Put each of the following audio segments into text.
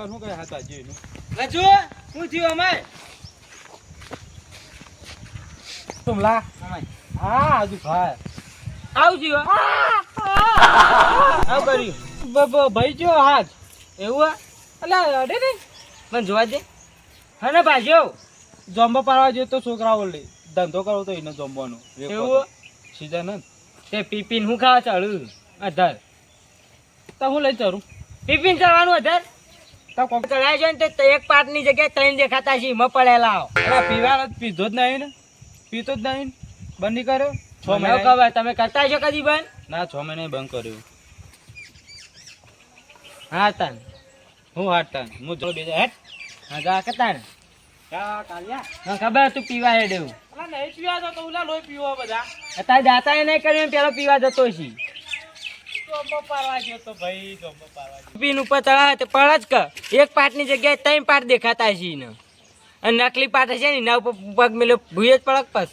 છોકરા શું કહે હતા વાજ્યો એનું? હું થયું અમાય તુમલા? હા હજુ ભાઈ. આવ કર્યું બ- બ- ભાઈ જો હાથ એવું અલ્યા અડે ને મને જોવા દે. હને ભાજ્યો જોમ્બો પાડવા જોઈએ તો છોકરાઓ લે. ધંધો કરવો તો એને જોમ્બોનો એવું સીઝન ને? તે પીપીન હું ખાવા ચાલુ? અધર. તો હું લઈ ચરું પીપીન ચડવાનું અધર? તો કોક ચડાય છે ને તે એક પાટની જગ્યાએ ત્રણ દેખાતા છે એમાં પડેલા હો. અલા પીવાનો જ પીધો જ નહીં ને. પીતો જ નહીં બંધ નહીં કર્યો? છ મહિના ખબર તમે કરતા છો કદી બંધ? ના છ મહિને બંધ કર્યું. હા તન હું જો બે હેટ? હા ગા કરતા ને. કા કાલિયા. મને ખબર તું પીવા હેડ એવું. નહીં પીવા તો ઉલા લોહી પીવો બધા. અત્યારે દાતા એ નહીં કર્યું પેલો પીવા જતો છે ઉપર ચડાવે તો પડ જ કર. એક પાટની જગ્યાએ ત્રણ પાટ દેખાતા છે એને. અને નકલી પાટ હશે ને એના ઉપર પગ મેલો ભૂય જ પડક પાસ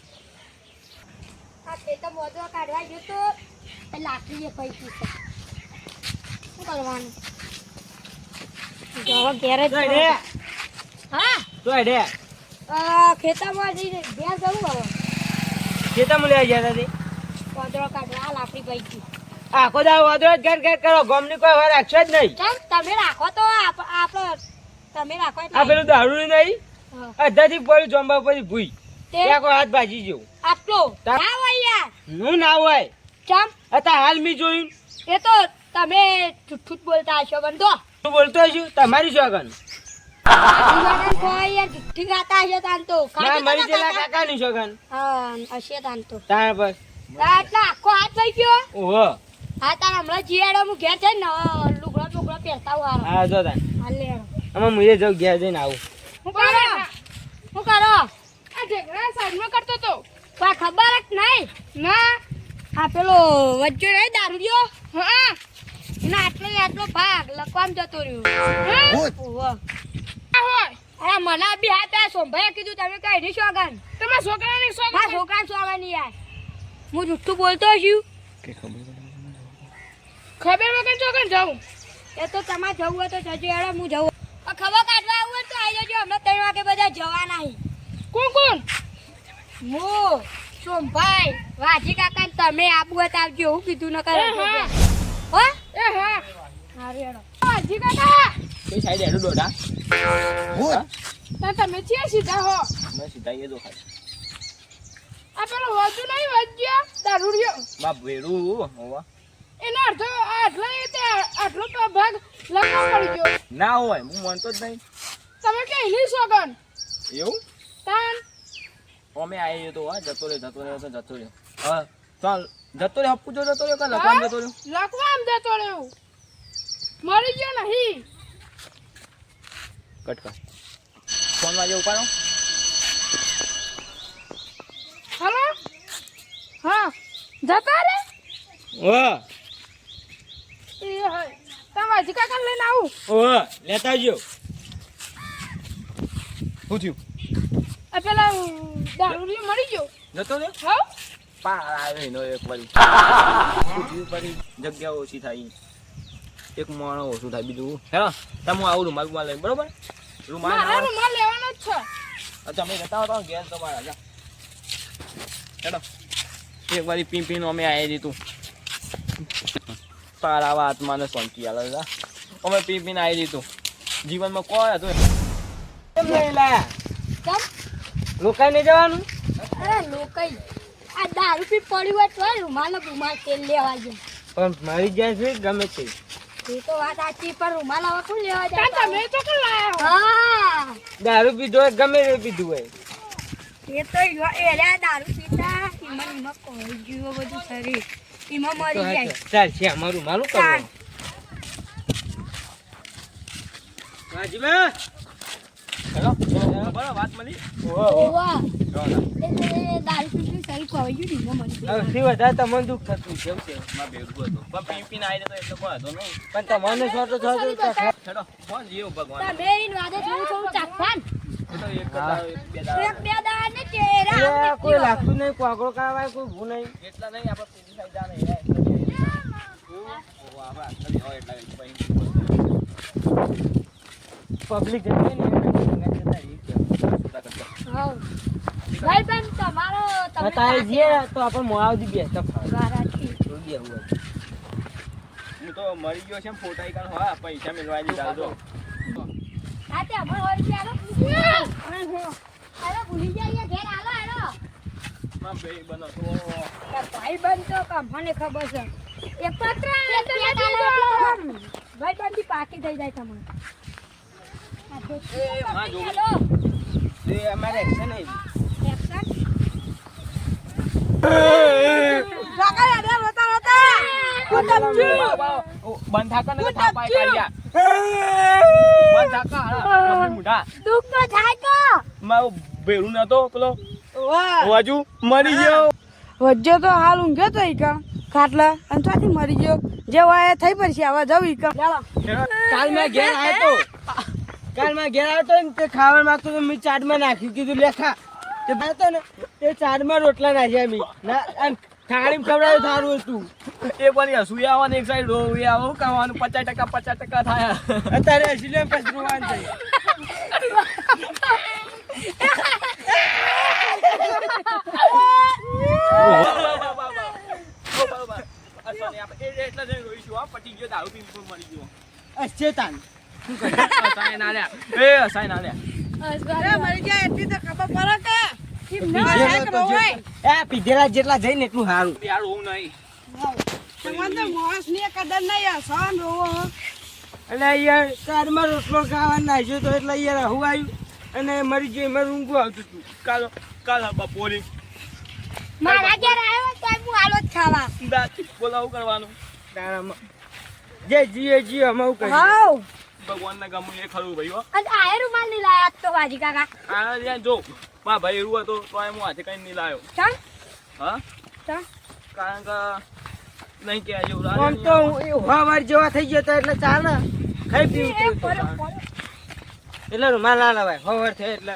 આ ખેતર મોજો કાઢવા ગયો તો એ લાકડી એ પૈકી છે. શું કરવાનું? જવા ઘેર જ જોઈ રે હા? જોઈ રે આ ખેતરમાં જઈને ઘેર જવું હવે. ખેતરમાં લેવા ગયા હતા લાકડી પૈકી આખો દાવ વાદરો જ ઘેર ઘેર કરો ગમની કોઈ વાર રાખશો જ નહીં. તમે રાખો તો આપ- આપણો તમે રાખો આ પેલું દારૂ નહીં. અડધાથી પડ્યું જોંબા પછી ભૂઈ. ત્યાં કોઈ હાથ ભાજી જેવું. આટલો? ના હોય યાર. હું ના હોય. ચમ. અતા હાલ મી જોયું. એ તો તમે જુઠ્ઠું બોલતા હશો બંધો. હું બોલતો છું તમારી શોગન જુઠ્ઠી ગાતા હશો તાન તો. મારી જેલા કાકાની શોગન હા હશે તાન તો. તાર બસ આ આખો હાથ ભાઈ ગયો? ઓહો. હા તાર હમણાં જીયાડો હું ઘેર જઈને નવા લુગડો લુગડો પહેરતા હું હા જો તાર. હાલ લે. આમાં મુએ જાઉં ઘેર જઈને આવું. શું કરો? શું કરો? આ ઢેકડા સાઈડમાં કરતો તો. કોઈ ખબર જ નહીં. ના. આ પેલો વચ્ચે નહીં દારૂડિયો હા. એના આટલો આટલો ભાગ લખવામાં જતો રહ્યો. ઓહો. અરે મને બી હા ત્યાં સોમભાઈએ કીધું તમે કઈ નહીં શોગન તમારા છોકરાની શોગન છોકરા શોગન યાર. હું જુઠ્ઠું બોલતો છું. ખબર વગર ચોકન જાઉં. એ તો તમારે જવું હોય તો જજો હેડો હું જવું. આ ખબર કાઢવા આવું હોય તો આવી જજો હમણાં ત્રણ વાગે બધા જવાના હી. કોણ કોણ? હું સોમભાઈ વાજી કાકા ને તમે આબુ હતા તો આવજો એવું કીધું ન કરે હો. એ હા. હારું હેડો. વાજી કાકા! કઈ સાઈડ હેડો ડોડા હું? તા તમે છે સીધા હો? મેં સીધા એ દો ખાલી આ પેલો વધુ નહીં વધ્યો દારૂડિયો. બાપ વેરું હોવા. એનો અર્થ આટલો એ તે આટલો તો ભાગ લખવા પડી ગયો. ના હોય હું માનતો જ નહીં. તમે કે નહીં સોગન? એવું? તાન? અમે આવી તો હા જતો રહ્યો જતો રહ્યો તો જતો રહ્યો. હા ચાલ જતો રહ્યો હપ્પુ જો જતો રહ્યો કે લખવાનું જતો રહ્યો? લખવા આમ જતો રહ્યો. મરી ગયો નહીં. કટ કર. ફોન વાગે ઉપાડો. હલો? હા. જતા રે? હોય તમે વાજી કાકા લઈને આવું. ઓહ લેતા આવજો. શું થયું? આ પેલા દારૂડિયો મરી ગયો. જતો રહ્યો? હા પાર આવ્યો એનો એક વારી પડી જગ્યા ઓછી થાય. એક માણસ ઓછું થાય. બીજું હેલો તમે આવું રૂમાલ રૂમાલ લઈને બરોબર? રૂમાલ મારા. રૂમાલ લેવાનો જ છે. અમે જતા હતા ઘેર તમારા હેલો એક વારી પીને અમે આવી દીધું તારા આત્માને શાંતિ આલે અમે પી પીને આવી દીધું જીવનમાં કોણ હતું? કેમ નહીં લાયા? કેમ? રોકાઈ નહીં જવાનું? અરે લોકાઈ. આ દારૂ પી પડી હોય તો રૂમાલ ને રૂમાલ તેલ લેવા જાય પણ મારી જાય છે ગમે તે. એ તો વાત સાચી પણ રૂમાલ હવે કોણ લેવા જાય તમે તો કોણ લાયા હા? દારૂ પીધો હોય ગમે તે પીધું હોય. એ તો એ એર્યા દારૂ પીતા. એમાં એમાં જીવો બધું શરીર એમાં મરી જાય. ચાલ છે અમારું મારું ચાલ. કરવું રાજીબા હેલો બરો વાત મળી. ઓવા તમને દુઃખ થતું કેવું છે પણ તમને કોઈ લાગતું નહીં કોગળો કરાવાય કોઈ ભૂ નહીં. એટલા નહીં આપણે જ હોય જ. પબ્લિક સાથે જઈએ તો આપણે મોડાવથી બેસતા તો હું તો મરી ગયો છે ફોટા ઈકાન હા પૈસા મેળવા દીધા તો. આ તે હોય ભાઈ બનો તો ભાઈ બંધ તો ખબર છે એક પત્ર ભાઈ બંધી પાકી થઈ જાય તમને એ, એ અમારે એક્શન દુઃખ તો થાય તો. મારું ભેરું નતો પેલો. વાજુ મરી ગયો. વજ્જો તો હાલ ઊંઘ્યો તો ઈકા ખાટલા અને ત્યાંથી મરી ગયો. જે એ થઈ પડશે આવા જવું ઈકા કાલ મેં ઘેર આવ્યો તો. કાલ મેં ઘેર આવ્યો તો ને તે ખાવા માંગતો તો મેં ચાટમાં નાખ્યું કીધું લેખા તે ભાઈ તો ને તે ચાટમાં રોટલા નાખ્યા મેં. ના આમ ખવડાવે સારું હતું. એ પણ હસું આવો એક સાઈડ રોવું આવો ખાવાનું પચાસ ટકા પચાસ ટકા થાય. અત્યારે સિલેમ લે પછી રોવાનું થાય ના લ્યા. એ અસાય ના અરે મરી ગયા એટલી તો ખબર પડે કે પીધેલા? જે- જેટલા જઈને એટલું સારું. યાર હું નહીં. એટલે યાર કારમાં રોટલો ખાવા નાખ્યો તો એટલે યાર હું આવ્યું અને મરી મારું ઊંઘું આવતું હતું. કાલો કાલ બપોરે મારા ઘેર આવ્યો તો હું આલો જ ખાવા. દાંત બોલાવું કરવાનું. તારામાં જે જીએ જીએ અમે હું કરીએ. હાઉ. ભગવાનના ગમું એ ખરું ભાઈ હો. અને આ રૂમાલની લાયા તો વાજી કાકા. આ જો. મા ભાઈ એવું હતો તો એમ હું હાથે કઈ નહીં લાવ્યો હા? કારણ કે નહીં કે જેવું આમ તો હવાર જેવા થઈ ગયો તો એટલે ચાલે ખાઈ પીવું. એટલે રૂમાલ ના લવાય? હવાર થાય એટલે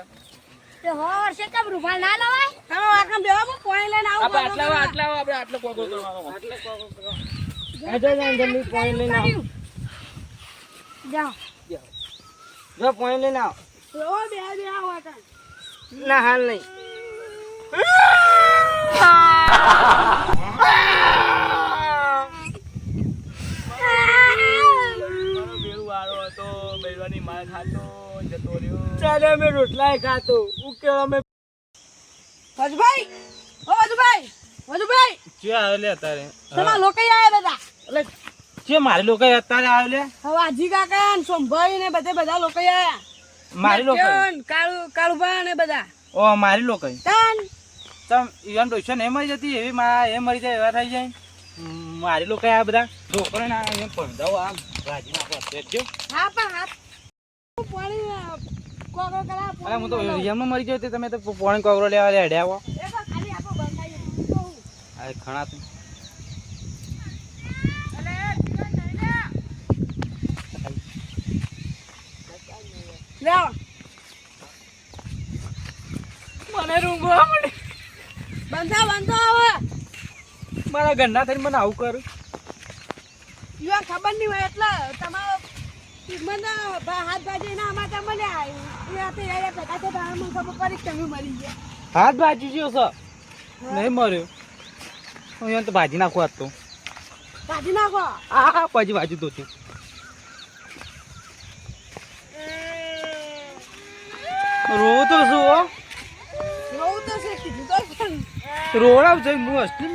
આજો જો પોઈન્ટ લઈને આવો. બે બે આવો. ના હાલ નહીં. ચાલે અમે રોટલા ખાતો ઉકેલ અમે વજુભાઈ ઓ વજુભાઈ વજુભાઈ. ક્યાં આવે લે અત્યારે? તમારા લોકો આયા બધા? એટલે કે મારી લોકો અત્યારે આવે લે હવે આજી કાકા ને સોમભાઈ ને બધે બધા લોકો આયા. મારી લોકો કાળુ કાળુભા ને બધા. ઓ મારી લોકો તાન. તમ ઈવન ડોશન એ મરી જતી એવી મા એ મરી જાય એવા થઈ જાય. મારી લોકો આ બધા. છોકરો ના એમ પંધાવો આમ ભાજી નાખો અત્યારે હા પણ હા. અરે હું તો એમાં મરી ગયો તમે તો પોણી કોકરો લેવા રેડ્યા આવો આ ખણા તું. લેવો મને રૂંગવા મળે. બંધા બંધો આવે મારા ઘરના થઈને મને આવું કરું. યુવા ખબર નહીં હોય એટલે તમારો મને હાથ ભાજી ના મળ્યા? એ હાથે યાર ભેગા છે તો અમને ખબર પડી તમે મરી ગયા. હાથ ભાજી ગયો સર નહીં મર્યો હું તો ભાજી નાખું આજ તો. ભાજી નાખો. હા પછી ભાજી ધોતી. રોવું તો શું હો? રોવું તો છે કીધું તો પણ. રોવડાવ છે હું હસતી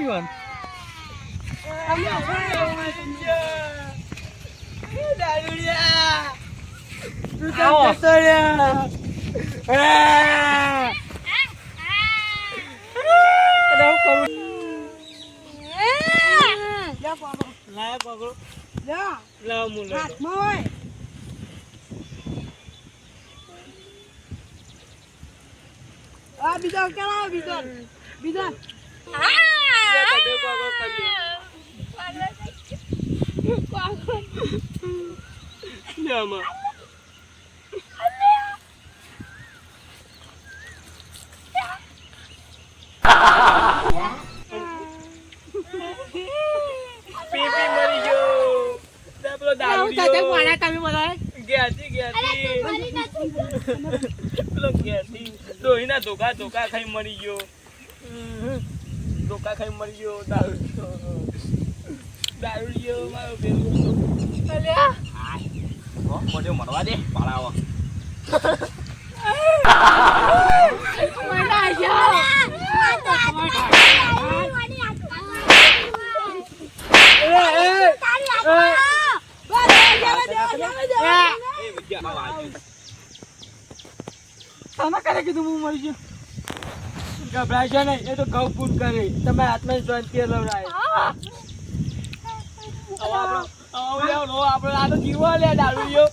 લે, લાવ મું લઈ હાથમાં હોય. આ બીજો કેળાવો બીજો. બીજો. પીપી મરી ગયો. તમે બધા ઘેરથી, ઘેરથી. પેલો ઘેરથી. ડોહીના ધોકા ધોકા ખાઈ મરી ગયો. ધોકા ખાઈ મરી ગયો દારૂ દારૂ મારો પેલો અલ્યા. મોઢે મરવા દે પાડાવો મના જાઓ વિદ્યા આવ આજુ તમે કરે કીધું હું મરી ગયો ગભરાશો નહીં એ તો ઘઉં ફૂટ કરે. તમે હાથમાં શાંતિ લવડાય આપણે આ તો જીવા લે દારૂડિયો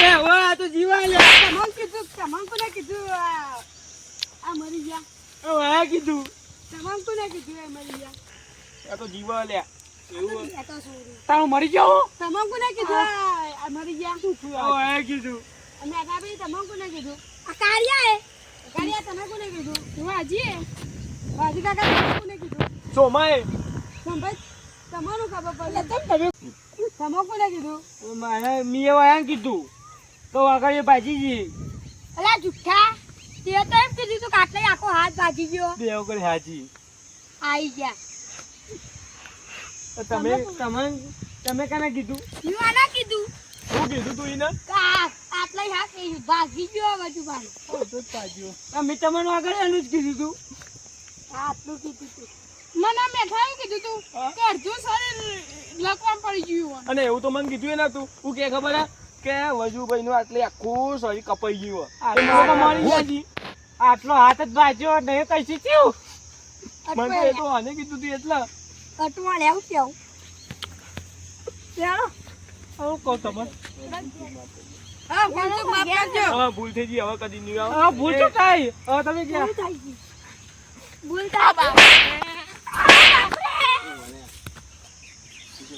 એ હવે આ તો જીવા લે. તમામ કીધું તમન કોને કીધું આ આ મરી ગયા? હવે કીધું. તમન કોને કીધું એ મરી ગયા? આ તો જીવા લે. તારું મરી ગયો? તમન કોને કીધું મરી ગયા? હવે આ કીધું. અને ભાઈ કોને કીધું? કીધું? તો આગળ એ ભાજી જુઠ્ઠા. તે તો એમ કીધું તું કાટલે આખો હાથ ભાજી ગયો. બે વગર હાજી. આઈ ગયા. તો તમે તમે તમે કને કીધું? હું આના કીધું. શું કીધું તું આ આટલા હાથ ભાગી ગયો બધું ભાઈ અમે તમને આગળ એનું જ કીધું તું. આટલું કીધું તું. મને કીધું તું કે અડધું શરીર લકવામ પડી ગયું અને એવું તો મને કીધું હું કે ખબર હે? કે વજુભાઈ નું આટલે આખું શરીર કપાઈ ગયું હોય. આટલો હાથ જ ભાજ્યો નહીં કઈ થયું મને તો આને કીધું તું એટલે. કટવા લેવું કેવું? ચાલો. હું કહો તમને. હા ભૂલ ચૂક માફ કરજો. થઈ ગઈ હવે કદી નહીં આવે. હા ભૂલ તો થાય. હવે તમે ક્યાં? બોલતા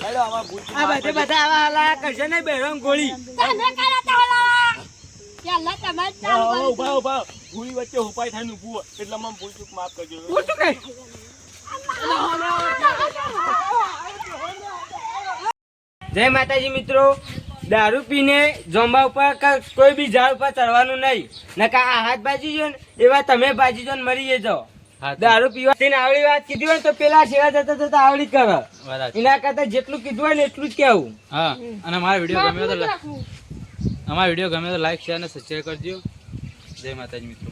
હેડો હવે ભૂલ આ બધે બધા આવા હાલા કરશે ને બેરંગ ગોળી ચાલો ચાલુ ઊભા ઊભા. ભૂલી વચ્ચે ઉપાય થાય ને ઊભું. એટલે મને ભૂલ ચૂક માફ કરજો. જય માતાજી મિત્રો. દારૂ પીને જોંબા ઉપર કે કોઈ બી ઝાડ ઉપર ચડવાનું નહીં. નકા આ હાથ બાજી જો ને એવા તમે બાજી જો ને મરી જજો. દારૂ પીવા તેને આવડી વાત કીધી હોય તો પેલા સેવા જતા જતા આવડી કરે. એના કરતા જેટલું કીધું હોય ને એટલું જ કેવું હા અને અમારા વીડિયો ગમ્યો તો અમારા વીડિયો ગમ્યો તો લાઈક શેર અને સબસ્ક્રાઈબ કરજો. જય માતાજી મિત્રો.